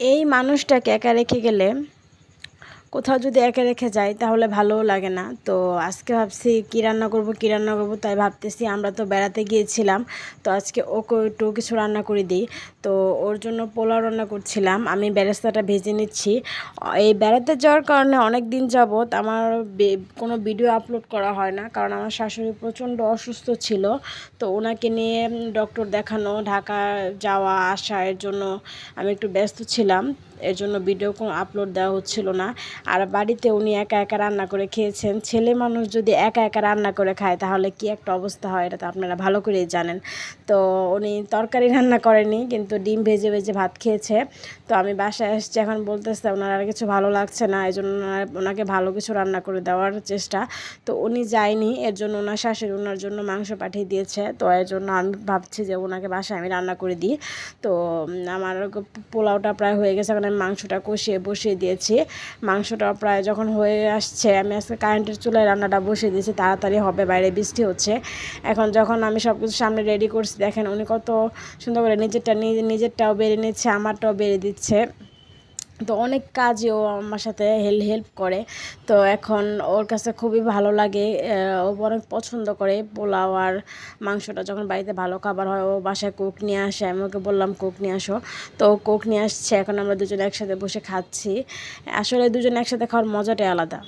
এই মানুষটাকে একা রেখে গেলে কোথাও যদি একে রেখে যাই, তাহলে ভালোও লাগে না। তো আজকে ভাবছি কী রান্না করব, কী রান্না করব, তাই ভাবতেছি আমরা তো বেড়াতে গিয়েছিলাম, তো আজকে ওকে একটু কিছু রান্না করে দিই। তো ওর জন্য পোলাও রান্না করছিলাম, আমি বেরেস্তাটা ভেজে নিচ্ছি। এই বেড়াতে যাওয়ার কারণে অনেক দিন যাবৎ আমার কোনো ভিডিও আপলোড করা হয় না, কারণ আমার শাশুড়ি প্রচণ্ড অসুস্থ ছিল। তো ওনাকে নিয়ে ডক্টর দেখানো, ঢাকা যাওয়া আসা এর জন্য আমি একটু ব্যস্ত ছিলাম। এর জন্য ভিডিও কোনো আপলোড দেওয়া হচ্ছিল না। আর বাড়িতে উনি একা একা রান্না করে খেয়েছেন। ছেলে মানুষ যদি একা একা রান্না করে খায়, তাহলে কি একটা অবস্থা হয় এটা তো আপনারা ভালো করেই জানেন। তো উনি তরকারি রান্না করেনি, কিন্তু ডিম ভেজে ভেজে ভাত খেয়েছে। তো আমি বাসায় এসছি, এখন বলতেছে ওনার আর কিছু ভালো লাগছে না, এই জন্য ওনাকে ভালো কিছু রান্না করে দেওয়ার চেষ্টা। তো উনি যায়নি এর জন্য ওনার শাশুড়ি ওনার জন্য মাংস পাঠিয়ে দিয়েছে। তো এর জন্য আমি ভাবছি যে ওনাকে বাসায় আমি রান্না করে দিই। তো আমার পোলাওটা প্রায় হয়ে গেছে, এখন আমি মাংসটা কষিয়ে, বসিয়ে দিয়েছি। মাংসটা প্রায় যখন হয়ে আসছে, আমি আজকে কারেন্টের চুলায় রান্নাটা বসিয়ে দিয়েছি, তাড়াতাড়ি হবে, বাইরে বৃষ্টি হচ্ছে। এখন যখন আমি সব কিছু সামনে রেডি করছি, দেখেন উনি কত সুন্দর করে নিজেরটা নিজেরটাও বেড়ে নিচ্ছে, আমারটাও বেড়ে দিচ্ছে। তো অনেক কাজে ও আমার সাথে হেল, হেল্প করে। তো এখন ওর কাছে খুবই ভালো লাগে ও অনেক পছন্দ করে পোলাও আর মাংসটা। যখন বাড়িতে ভালো খাবার হয়, ও বাসায় কোক নিয়ে আসে, আমি ওকে বললাম, কোক নিয়ে আসো। তো কোক নিয়ে আসছে, এখন আমরা দুজন একসাথে বসে খাচ্ছি। আসলে দুজন একসাথে খাওয়ার মজাটাই আলাদা।